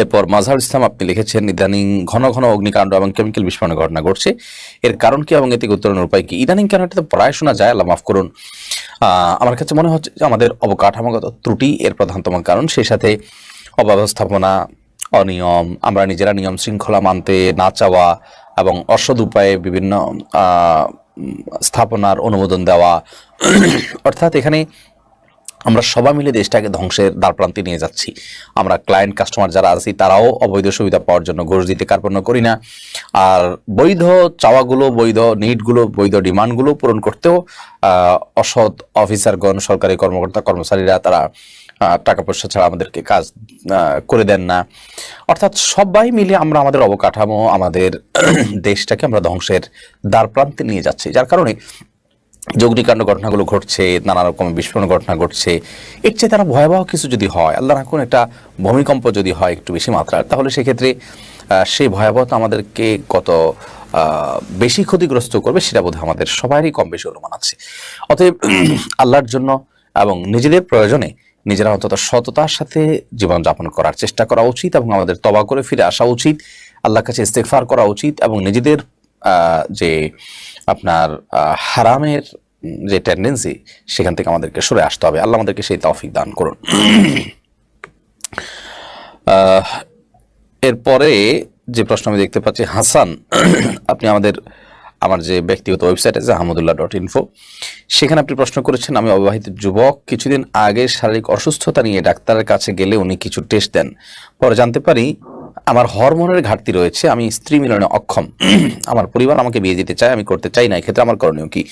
এরপর মাজহার ইসলাম আপনি লিখেছেন, ইদানিং ঘন ঘন অগ্নিকাণ্ড এবং কেমিক্যাল বিস্ফোরণের ঘটনা ঘটছে। এর কারণ কি এবং এতে উত্তরণের উপায় কি? ইদানিং কেন এটা তো প্রায় শোনা যায়, আল্লাহ মাফ করুন। আমার কাছে মনে হচ্ছে যে আমাদের অবকাঠামোগত ত্রুটি এর প্রধানতম কারণ। সেই সাথে অব্যবস্থাপনা, অনিয়ম, আমরা নিজেরা নিয়ম শৃঙ্খলা মানতে না চাওয়া এবং অসৎ উপায়ে বিভিন্ন স্থাপনার অনুমোদন দেওয়া। অর্থাৎ এখানে আমরা সবাই মিলে দেশটাকে ধ্বংসের দ্বারপ্রান্তে নিয়ে যাচ্ছি। আমরা ক্লায়েন্ট কাস্টমার যারা আছি, তারাও অবৈধ সুবিধা পাওয়ার জন্য ঘুষ দিতে কার্পণ্য করি না। আর বৈধ চাওয়াগুলো, বৈধ নিডগুলো বৈধ ডিমান্ডগুলো পূরণ করতেও অসৎ অফিসারগণ, সরকারি কর্মকর্তা, কর্মচারীরা তারা টাকা পয়সা ছাড়া আমাদেরকে কাজ করে দেন না। অর্থাৎ সবাই মিলে আমরা আমাদের অবকাঠামো, আমাদের দেশটাকে আমরা ধ্বংসের দ্বারপ্রান্তে নিয়ে যাচ্ছি। যার কারণে যে ঘটনাগুলো ঘটছে, নানা রকম বিস্ফোরণ ঘটনা ঘটছে। এর চেয়ে তারা ভয়াবহ কিছু যদি হয় আল্লাহ রাখুন একটা ভূমিকম্প যদি হয় একটু বেশি মাত্রার, তাহলে সেক্ষেত্রে সেই ভয়াবহতা আমাদেরকে কত বেশি ক্ষতিগ্রস্ত করবে সেটা বোধহয় আমাদের সবারই কম বেশি অনুমান আছে। অতএব আল্লাহর জন্য এবং নিজেদের প্রয়োজনে নিজেরা অন্তত সততার সাথে জীবনযাপন করার চেষ্টা করা উচিত এবং আমাদের তবা করে ফিরে আসা উচিত। আল্লাহর কাছে ইস্তেগফার করা উচিত এবং নিজেদের যে আপনার হারামের যে টেন্ডেন্সি সেখান থেকে আমাদেরকে সরে আসতে হবে। আল্লাহ আমাদেরকে সেই তৌফিক দান করুন। এরপরে যে প্রশ্ন আমি দেখতে পাচ্ছি, হাসান, আপনি আমাদের, আমার যে ব্যক্তিগত ওয়েবসাইট আছে আহমদুল্লাহ ডট ইনফো সেখানে আপনি প্রশ্ন করেছেন, আমি অবিবাহিত যুবক, কিছুদিন আগে শারীরিক অসুস্থতা নিয়ে ডাক্তারের কাছে গেলে উনি কিছু টেস্ট দেন। পরে জানতে পারি আমার হরমোনের ঘাটতি রয়েছে, আমি স্ত্রী মিলনে অক্ষম। আমার পরিবার আমাকে বিয়ে দিতে চায়, আমি করতে চাই না, এক্ষেত্রে আমার করণীয় কি?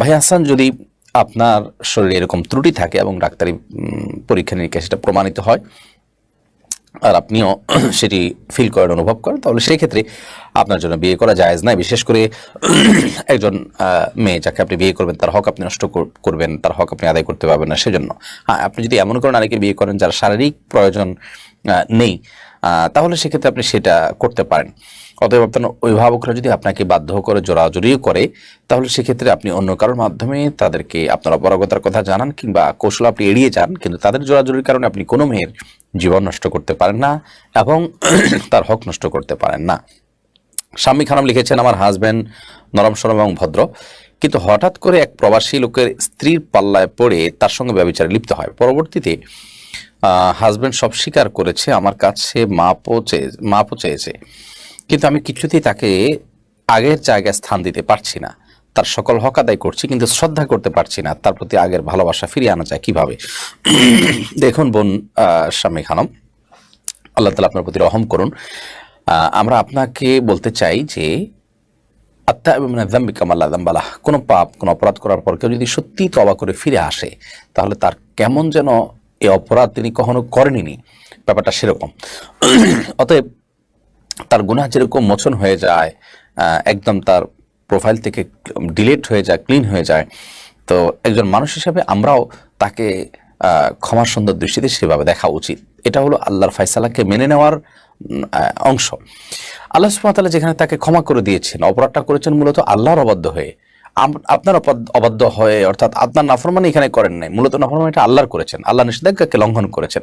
ভাই হাসান, যদি আপনার শরীরে এরকম ত্রুটি থাকে এবং ডাক্তারি পরীক্ষা নিরীক্ষা সেটা প্রমাণিত হয়, আর আপনিও সেটি ফিল করেন, অনুভব করেন, তাহলে সেই ক্ষেত্রে আপনার জন্য বিয়ে করা জায়েজ নয়। বিশেষ করে একজন মেয়ে যাকে আপনি বিয়ে করবেন, তার হক আপনি নষ্ট করবেন, তার হক আপনি আদায় করতে পারবেন না, সেজন্য। হ্যাঁ আপনি যদি এমন করে নারীকে বিয়ে করেন যার শারীরিক প্রয়োজন নেই তাহলে সেক্ষেত্রে আপনি সেটা করতে পারেন। অতএব আপনার অভিভাবকরা যদি আপনাকে বাধ্য করে, জোরাজুরিও করে, তাহলে সেক্ষেত্রে আপনি অন্য কারোর মাধ্যমে তাদেরকে আপনার অপারগতার কথা জানান কিংবা কৌশল আপনি এড়িয়ে যান, কিন্তু তাদের জোরাজুরির কারণে আপনি কোনো মেয়ের জীবন নষ্ট করতে পারেন না এবং তার হক নষ্ট করতে পারেন না। স্বামী খানম লিখেছেন, আমার হাজব্যান্ড নরম, সরম এবং ভদ্র। কিন্তু হঠাৎ করে এক প্রবাসী লোকের স্ত্রীর পাল্লায় পড়ে তার সঙ্গে ব্যবচারে লিপ্ত হয়। পরবর্তীতে হাজব্যান্ড সব স্বীকার করেছে, আমার কাছে মাপও চেয়ে, মাপও চেয়েছে। কিন্তু আমি কিছুতেই তাকে আগের জায়গায় স্থান দিতে পারছি না। তার সকল হক আদায় করছি, কিন্তু শ্রদ্ধা করতে পারছি না। তার প্রতি আগের ভালোবাসা ফিরিয়ে আনা যায় কীভাবে? দেখুন বোন স্বামী খানম, আল্লাহ তালা আপনার প্রতি রহম করুন। আমরা আপনাকে বলতে চাই যে আত্মা এবং জাম্বি কামাল্লা কোনো পাপ, কোনো অপরাধ করার পর কেউ যদি সত্যি তবা করে ফিরে আসে, তাহলে তার কেমন যেন এই অপরাধ তিনি কখনো করেনি ব্যাপারটা সেরকম। অতএব তার গুনাহ যেরকম মোচন হয়ে যায় একদম তার প্রোফাইল থেকে ডিলেট হয়ে যায় ক্লিন হয়ে যায়, তো একজন মানুষ হিসাবে আমরাও তাকে ক্ষমার সুন্দর দৃষ্টিতে সেভাবে দেখা উচিত। এটা হলো আল্লাহর ফয়সালাকে মেনে নেওয়ার অংশ। আল্লাহ সুবহানাহু যেখানে তাকে ক্ষমা করে দিয়েছেন, অপরাধটা করেছেন মূলত আল্লাহর অবাধ্য হয়ে। আপনার অবাধ্য- হয়ে, অর্থাৎ আপনার নাফরমানি এখানে করেন নাই। মূলত নাফরমানি এটা আল্লাহর করেছেন, আল্লাহ নিষেধাজ্ঞাকে লঙ্ঘন করেছেন।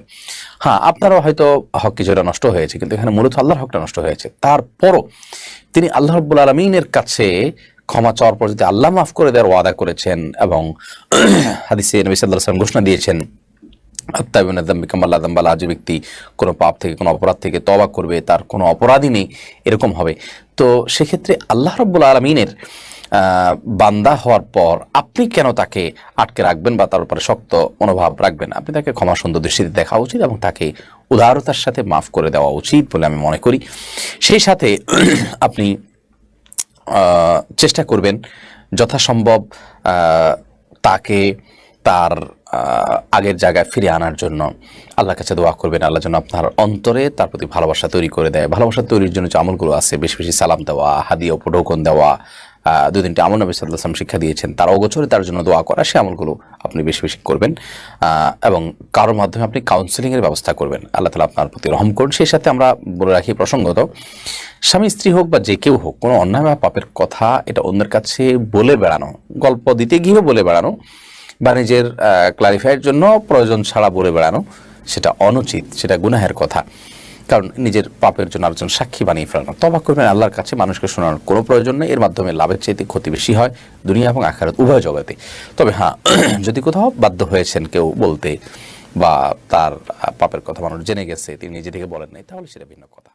হ্যাঁ আপনারও হয়তো হক কিছুটা নষ্ট হয়েছে, কিন্তু এখানে মূলত আল্লাহর হকটা নষ্ট হয়েছে। তারপরও তিনি আল্লাহ রব্বুল আলমিনের কাছে ক্ষমা চাওয়ার পর যদি আল্লাহ মাফ করে দেওয়ার ওয়াদা করেছেন এবং হাদিসে নবী সাল্লাল্লাহু ঘোষণা ওয়াসাল্লাম ঘোষণা দিয়েছেন আত্মাবিনাদাম্বিকামাল্লাদাম্বালা যে ব্যক্তি কোনো পাপ থেকে, কোনো অপরাধ থেকে তবা করবে, তার কোনো অপরাধী নেই, এরকম হবে। তো সেক্ষেত্রে আল্লাহ রব্বুল আলমিনের বান্দা হওয়ার পর আপনি কেন তাকে আটকে রাখবেন বা তার উপরে শক্ত মনোভাব রাখবেন? আপনি তাকে ক্ষমা সুন্দর দৃষ্টিতে দেখা উচিত এবং তাকে উদারতার সাথে মাফ করে দেওয়া উচিত বলে আমি মনে করি। সেই সাথে আপনি চেষ্টা করবেন যথাসম্ভব তাকে তার আগের জায়গায় ফিরে আনার জন্য আল্লাহর কাছে দোয়া করবেন। আল্লাহ যেন আপনার অন্তরে তার প্রতি ভালোবাসা তৈরি করে দেয়। ভালোবাসা তৈরির জন্য যে আমলগুলো আছে, বেশি বেশি সালাম দেওয়া, হাদিয়া উপঢৌকন দেওয়া দুই তিনটে আমল নবী সাল্লাহ আসলাম শিক্ষা দিয়েছেন, তার অগোচরে তার জন্য দোয়া করা, সে আমলগুলো আপনি বেশি বেশি করবেন। এবং কারোর মাধ্যমে আপনি কাউন্সেলিংয়ের ব্যবস্থা করবেন। আল্লাহ তালা আপনার প্রতি রহম করুন। সেই সাথে আমরা বলে রাখি প্রসঙ্গত, স্বামী, স্ত্রী হোক বা যে কেউ হোক, কোনো অন্যায় বা পাপের কথা এটা অন্যের কাছে বলে বেড়ানো, গল্প দিতে গিয়েও বলে বেড়ানো বা নিজের ক্লারিফাইয়ের জন্য প্রয়োজন ছাড়া বলে বেড়ানো সেটা অনুচিত, সেটা গুনাহের কথা। কারণ নিজের পাপের জন্য আরেকজন সাক্ষী বানিয়ে ফেলানো। তবা করবেন আল্লাহর কাছে, মানুষকে শোনানোর কোনো প্রয়োজন নেই। এর মাধ্যমে লাভের চাইতে ক্ষতি বেশি হয় দুনিয়া এবং আখারাত, উভয় জগতে। তবে হ্যাঁ যদি কোথাও বাধ্য হয়েছেন কেউ বলতে বা তার পাপের কথা মানুষ জেনে গেছে, তিনি নিজে থেকে বলেন নাই, তাহলে সেটা ভিন্ন কথা।